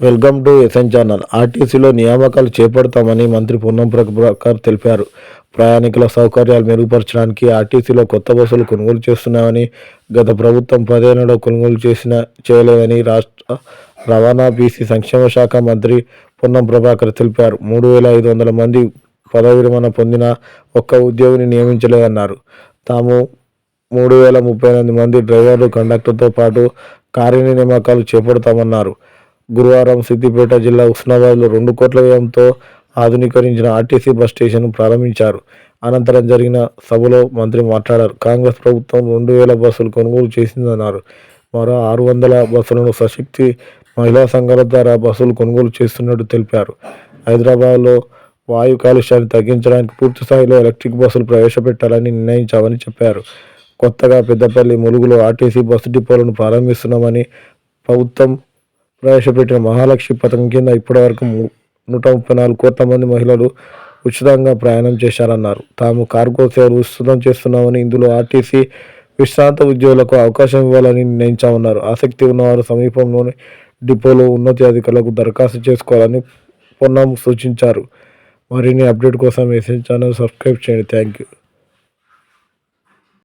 Welcome to SN channel. ఆర్టీసీలో నియామకాలు చేపడతామని మంత్రి పొన్నం ప్రభాకర్ తెలిపారు. ప్రయాణికుల సౌకర్యాలు మెరుగుపరచడానికి ఆర్టీసీలో కొత్త బస్సులు కొనుగోలు చేస్తున్నామని గత ప్రభుత్వం పదేళ్ళలో కొనుగోలు చేసిన చేయలేదని రాష్ట్ర రవాణా బీసీ సంక్షేమ శాఖ మంత్రి పొన్నం ప్రభాకర్ తెలిపారు. మూడు వేల ఐదు వందల మంది పదవి విరమణ పొందిన ఒక్క ఉద్యోగిని నియమించలేదన్నారు. తాము మూడు వేల ముప్పై ఎనిమిది మంది డ్రైవర్లు కండక్టర్తో పాటు కార్య నియామకాలు చేపడతామన్నారు. గురువారం సిద్దిపేట జిల్లా ఉస్నాబాద్లో రెండు కోట్ల వ్యయంతో ఆధునీకరించిన ఆర్టీసీ బస్ స్టేషన్ను ప్రారంభించారు. అనంతరం జరిగిన సభలో మంత్రి మాట్లాడారు. కాంగ్రెస్ ప్రభుత్వం రెండు వేల బస్సులు కొనుగోలు చేసిందన్నారు. మరో ఆరు వందల బస్సులను సశక్తి మహిళా సంఘాల ద్వారా బస్సులు కొనుగోలు చేస్తున్నట్టు తెలిపారు. హైదరాబాద్లో వాయు కాలుష్యాన్ని తగ్గించడానికి పూర్తి స్థాయిలో ఎలక్ట్రిక్ బస్సులు ప్రవేశపెట్టాలని నిర్ణయించామని చెప్పారు. కొత్తగా పెద్దపల్లి ములుగులో ఆర్టీసీ బస్సు డిపోలను ప్రారంభిస్తున్నామని ప్రభుత్వం ప్రవేశపెట్టిన మహాలక్ష్మి పథకం కింద ఇప్పటివరకు నూట ముప్పై నాలుగు కోట్ల మంది మహిళలు ఉచితంగా ప్రయాణం చేశారన్నారు. తాము కార్గో సేవలు విస్తృతం చేస్తున్నామని ఇందులో ఆర్టీసీ విశ్రాంత ఉద్యోగులకు అవకాశం ఇవ్వాలని నిర్ణయించామన్నారు. ఆసక్తి ఉన్నవారు సమీపంలోని డిపోలో ఉన్నత అధికారులకు దరఖాస్తు చేసుకోవాలని పొన్నం సూచించారు. మరిన్ని అప్డేట్ కోసం మెసేజ్ ఛానల్ సబ్స్క్రైబ్ చేయండి. Thank you.